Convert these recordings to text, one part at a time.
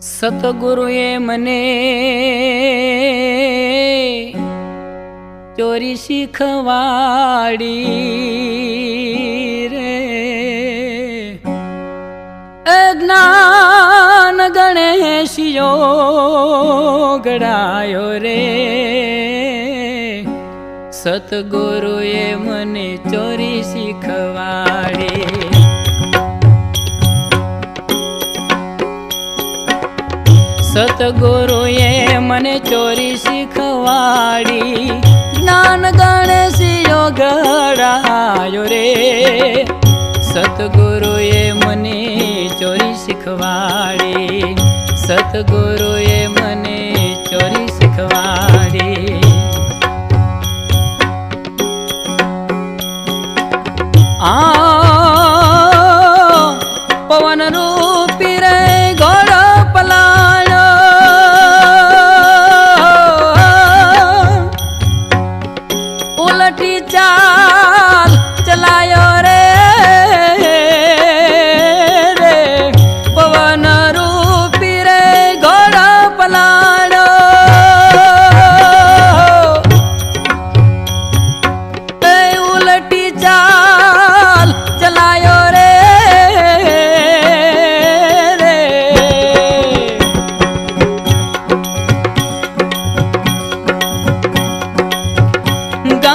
સતગુરુએ મને ચોરી શીખવાડી રે. જ્ઞાન ગણેશિયો ગડાયો રે. સતગુરુએ મને ચોરી શીખવાડી સતગુરુએ મને ચોરી શીખવાડી. જ્ઞાન ગણેશિયો ગડાયો રે. સતગુરુએ મને ચોરી શીખવાડી. સતગુરુએ મને ચોરી શીખવાડી. આ પવન રૂપી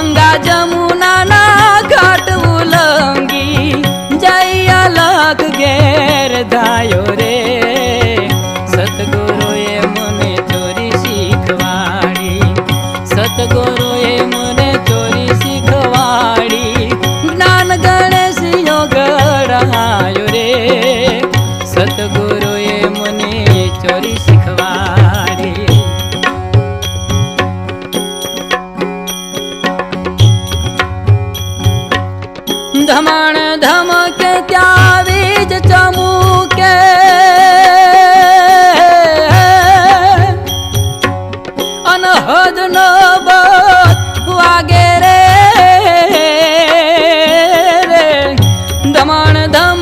ગંગા જમુના ના ઘાટ ઉલંગી જઈ અલગ ઘેર ધાયો રે સતગુરુએ મને ચોરી શીખવાડી સતગુરુએ મને ચોરી શીખવાડી જ્ઞાન ગણેશિયો ગળાયો રે સતગુરુએ મને ચોરી શીખવાડી અનહદ નબત વાગે રે દમણ ધમણ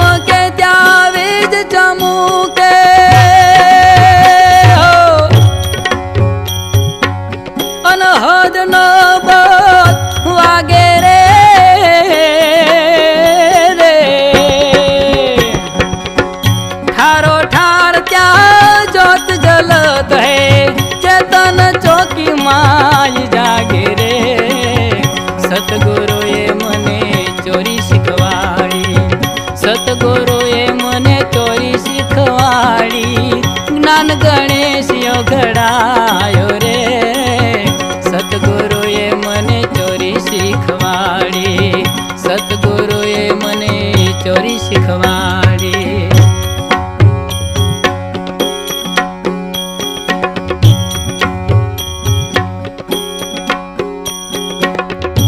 ઘડાયો રે. સતગુરુએ મને ચોરી શીખવાડી. સતગુરુએ મને ચોરી શીખવાડી.